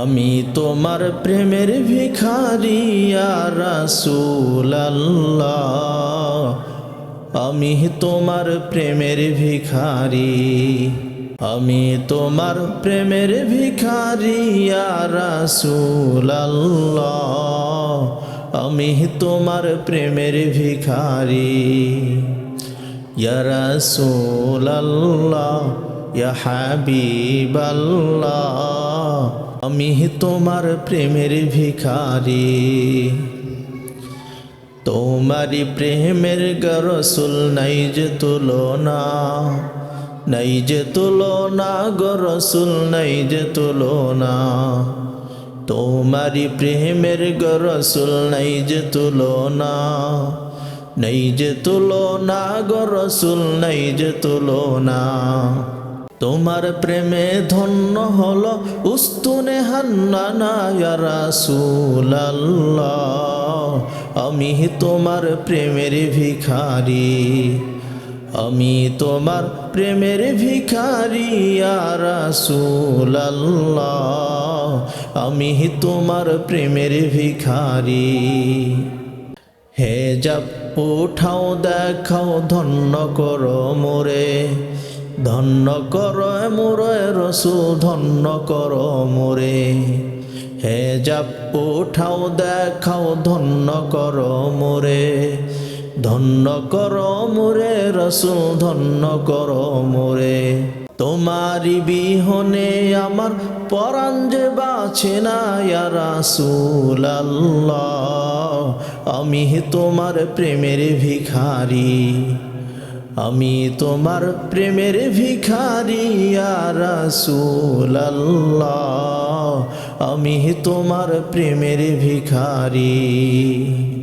আমি তোমার প্রেমের ভিখারি রাসূল আল্লাহ আমি তোমার প্রেমের ভিখারি, আমি তোমার প্রেমের ভিখারি রাসূল আল্লাহ আমি তোমার প্রেমের ভিখারি, ইয়া রাসূল আল্লাহ ইয়া হাবিব আল্লাহ আমি তোমার প্রেমের ভিখারি। তোমারি প্রেমের গরসুল নাই যে তুলনা, নাই যে তুলনা গরসুল নাই যে তুলনা। তোমারি প্রেমের গরসুল নাই যে তুলনা, নাই যে তুলনা গরসুল নাই যে তুলনা। তোমার প্রেমে ধন্য হল উস্তুনে আমি তোমার প্রেমের ভিখারি, আমি তোমার প্রেমের ভিখারি, ইয়া রাসূলাল্লাহ। আমি তোমার প্রেমের ভিখারি। হে যাব উঠাও, দেখাও, ধন্য করো মোরে। ধন্য কর মোরে রসু ধন্য কর মোরে। হে যাব উঠাও, দেখাও, ধন্য কর মোরে। ধন্য কর মোরে রসু ধন্য কর মোরে। তোমারি বিহনে আমার পরাণ যে বাছে না রাসূল আমি তোমার প্রেমের ভিখারি। আমি তোমার প্রেমের ভিখারি ইয়া রাসূল আল্লাহ আমি তোমার প্রেমের ভিখারি।